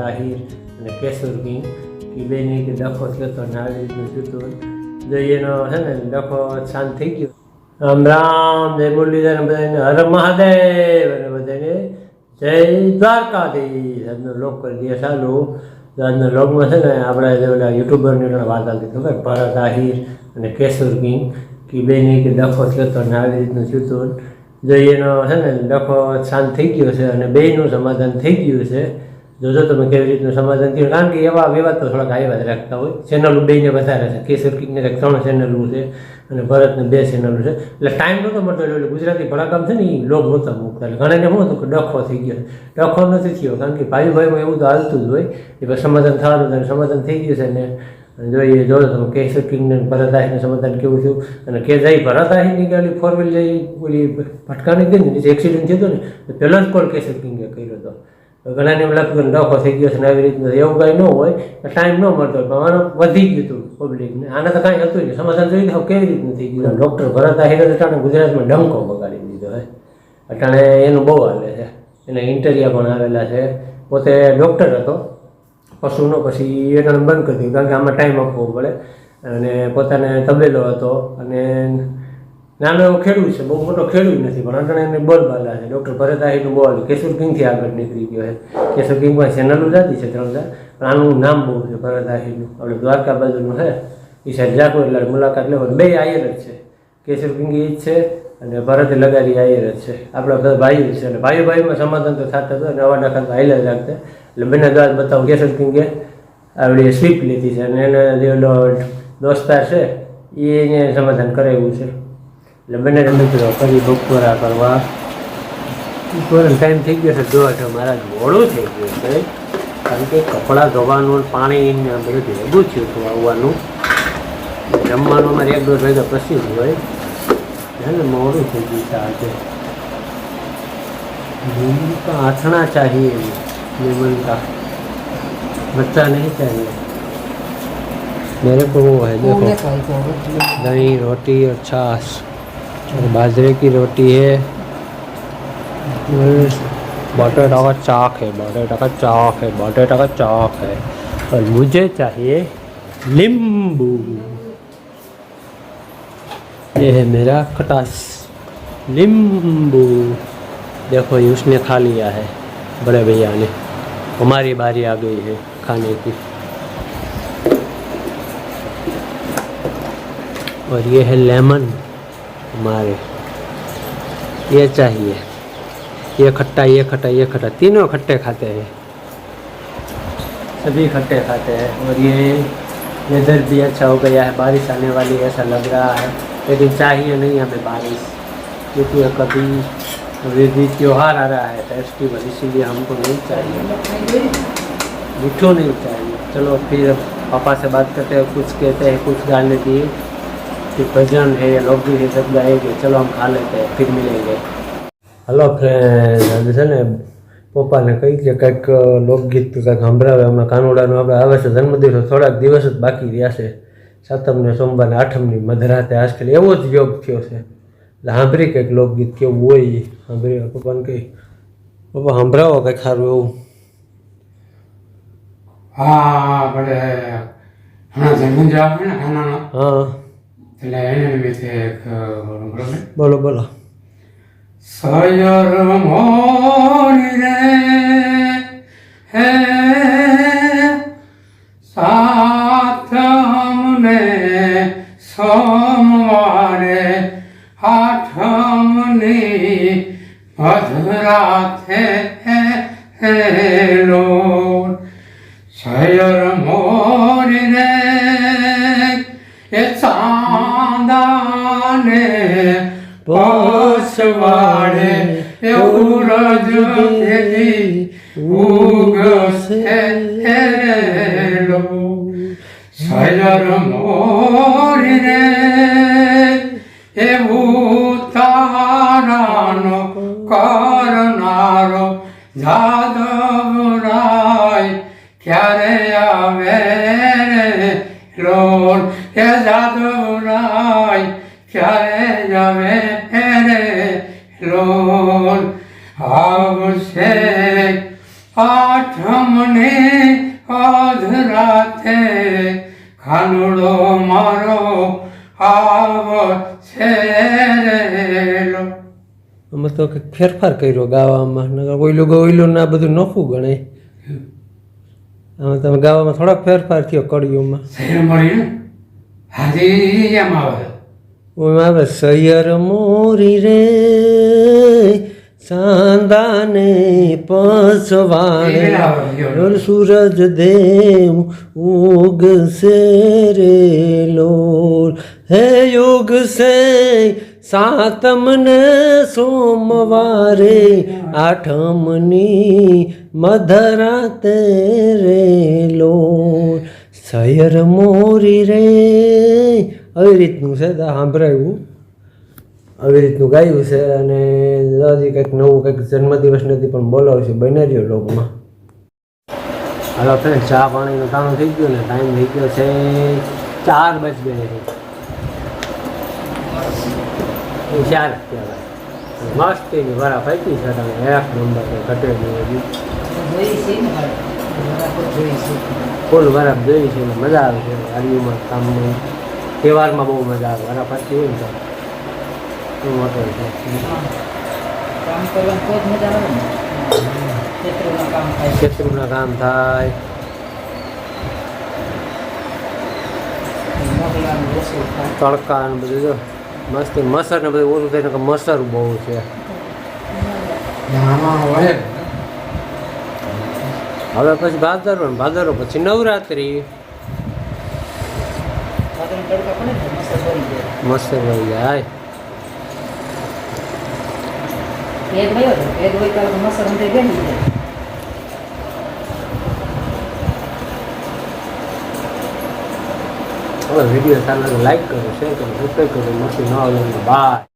આહિર અને કેશોર કિંગ એ બેની કે ડખો થયો હતો ને આવી રીતનું છે ને ડખો શાંત થઈ ગયો. રામ રામ, જય મુરલીધર બધાને હર મહાદેવ અને બધાને જય દ્વારકાધીશ. આજનો લોક કરી દે ચાલુ. આજનો લોગમાં છે ને આપણે જે ઓલા યુટ્યુબરની પણ વાત આવતી ખબર? ભરત આહિર અને કેશોર કિંગ કે બેની કે ડખો થયો હતો ને આવી રીતનું થયું એનો છે ને ડખો શાંત થઈ ગયો છે અને બેયનું સમાધાન થઈ ગયું છે. જોજો તમે કેવી રીતનું સમાધાન થયું, કારણ કે એવા વિવાદ તો થોડાક આવ્યા જ રાખતા હોય. ચેનલો બેયને વધારે છે. કેસર કિંગને કંઈક ત્રણ ચેનલું છે અને ભરતને બે ચેનલો છે. એટલે ટાઈમ નહોતો મળતો, એટલે ગુજરાતી ભડાકામ છે ને એ લોક નહોતા મૂકતા. એટલે ઘણાને શું હતું કે ડખો થઈ ગયો. ડખો નથી થયો, કારણ કે ભાઈ ભાઈમાં એવું તો હાલતું જ હોય. એ સમાધાન થવાનું અને સમાધાન થઈ ગયું છે ને. જોઈએ જોયો તમે કેસર કિંગને ભરત આહીને સમાધાન કેવું થયું? અને કે જાય ભરત આહીની ગાડી ફોર વ્હીલ જઈ ઓલી ભટકાની ગઈ ને એક્સિડન્ટ થયો હતો ને પહેલો જ કોલ કેસર કિંગે કર્યો હતો. ઘણાને એમ લાગતું કે ડખો થઈ ગયો છે ને આવી રીતનું એવું કાંઈ ન હોય ટાઈમ ન મળતો હોય. પણ વધી ગયું હતું પબ્લિકને આને તો કાંઈ હતું નહીં. સમાધાન જોઈ દો કેવી રીતનું થઈ ગયું. ડૉક્ટર ભરત આહિર અટાણે ગુજરાતમાં ડંકો બગાડી દીધો હે અટાણે એનું બહુ હાલે છે. એને ઇન્ટરિયા પણ આવેલા છે. પોતે ડૉક્ટર હતો. પશુનો પછી એટાણે બંધ કરી દીધું. કારણ કે આમાં ટાઈમ આપવો પડે. અને પોતાને તબેલો હતો. અને નાનો એવો ખેડૂત છે, બહુ મોટો ખેડૂત નથી, પણ અટાણે એને બોલબાલા છે. ડૉક્ટર ભરત આહીનું બોલ કેશુર કિંગથી આગળ નીકળી ગયો છે. કેશુર કિંગમાં ચેનલ ઉજાતી છે ત્રણ ચાર, પણ આનું નામ બહુ છે ભરત આહીનું આપણે દ્વારકા બાજુનું છે એ સાઈડ જાકો એટલે મુલાકાત લેવો. બે આયર જ છે. કેશુર કિંગ એ જ છે, અને ભરત લગાડી આયર જ છે. આપણા બધા ભાઈઓ છે, અને ભાઈઓ ભાઈમાં સમાધાન તો થતા હતું અને અવા ખાતા હાઈલા રાખતા. એટલે બંને દ્વાર બતાવું કેશુર કિંગે આવડી સ્વીપ લીધી છે, અને એને જે દોસ્તાર છે એ એને સમાધાન કરાવ્યું છે. એટલે બંને મિત્રો ફરી બપોરા કરવા બપોરનો ટાઈમ થઈ ગયો છે જોવા છે મારા મોડું થઈ ગયું છે કારણ કે કપડાં ધોવાનું પાણી ને આ બધું ભેગું થયું હતું આવવાનું જમવાનું અમારે એક દોઢ વાગ્યા પછી જ હોય है ना मोड़ू થઈ ગયું છે આજે मूली का आठना चाहिए लेमन का बच्चा नहीं चाहिए मेरे को वो है देखो दही रोटी और छाछ और बाजरे की रोटी है। और बटेटा का चाक है, बटेटा का चाक है, बटेटा का चाक है। और मुझे चाहिए नींबू। ये है मेरा खटास। नींबू। देखो, ये उसने खा लिया है, बड़े भैया ने। हमारी बारी आ गई है खाने की। और ये है लेमन। हमारे ये चाहिए। ये खट्टा ये खट्टा ये खट्टा। तीनों खट्टे खाते हैं। सभी खट्टे खाते हैं। और ये वेदर भी अच्छा हो गया है। बारिश आने वाली ऐसा लग रहा है। लेकिन चाहिए नहीं हमें बारिश। क्योंकि कभी अभी त्यौहार आ रहा है फेस्टिवल इसीलिए हमको नहीं चाहिए। मिठो नहीं चाहिए। चलो फिर पापा से बात करते हैं, कुछ कहते हैं, कुछ गाने दिए। फिर भजन है लोकगीत है सब गाएंगे चलो हम खा लेते हैं फिर मिलेंगे હલો ફ્રેન્ડ આજે છે ને પપ્પાને કહી કે કંઈક લોકગીત કંઈક સંભળાવે હમણાં કાનોડાનું આપણે આવે છે જન્મદિવસ થોડાક દિવસ જ બાકી રહ્યા છે સાતમને સોમવારને આઠમની મધરાતે આજકાલ એવો જ યોગ થયો છે એટલે સાંભળી કંઈક લોકગીત કેવું હોય ઈ. સાંભળી પપ્પાને કહી પપ્પા સંભળાવો કંઈક સારું એવું હા આપણે હમણાં જન્મ જવાબ છે ને ખાનાનો હા એટલે એને નિમિત્તે બરોબર? બોલો બોલો. સયર મોરી રે હે સાથ અમને સોમવારે આઠમની મધરાતે હેલો શયર પોસવાડે એ ઉરજ ખેલી ઉગસે હેલો શયર મોરી રે એવું તારાનો કરનારો જાદવરાય ક્યારે આવે રે? લોલ કે જાદવ આવે રે લોલ આવશે. આઠ આઠમને અધરાતે ખાનુડો મારો આવશે રેલો અમે તો કંઈક ફેરફાર કર્યો ગાવામાં ઓઈલું ગોઈલું ના બધું નોખું ગણે હવે તમે ગાવામાં થોડોક ફેરફાર થયો કડિયુંમાં શહેર મળીને હાજી એમ આવે. આવે સૈયર મોરી રે સાંદાને પસવાણે સૂરજ દેવ ઉગશે રે લોર હે યુગ સે સાતમને સોમવારે આઠમની મધરાતે રે લોલ. સૈયર મોરી રે. આવી રીતનું છે સાંભળાયું? આવી રીતનું ગાયું છે અને દાદી કંઈક નવું, કંઈક જન્મદિવસ નથી, પણ બોલાવશે રહ્યો લોકમાં. હાલો ફ્રેન્ડ ચા પાણીનું કામ થઈ ગયું ને ટાઈમ થઈ ગયો છે ચાર બજ. ગયા ચાર કહેવાય. મસ્ત એની વરા ફેંકી છે, તમે એક નંબર કે ઘટે નહીં હજી ફૂલ બરાબર જોઈએ છે ને મજા આવે છે આર્યુમાં કામમાં. તહેવારમાં બહુ મજા આવે વરા ફરતી હોય ને તો. મોટો છે? કામ આવે કામ થાય. કામ તડકા ને બધું જો મસ્ત મસર ને બધું ઓછું થાય ને મસર બહુ છે. હવે પછી ભાદરવો ભાદરવો પછી નવરાત્રી. મસ્ત જાય. વીડિયો સારું લાઈક કરો શેર કરો સબસ્ક્રાઈબ કરો મસ્તી ન આવે બાય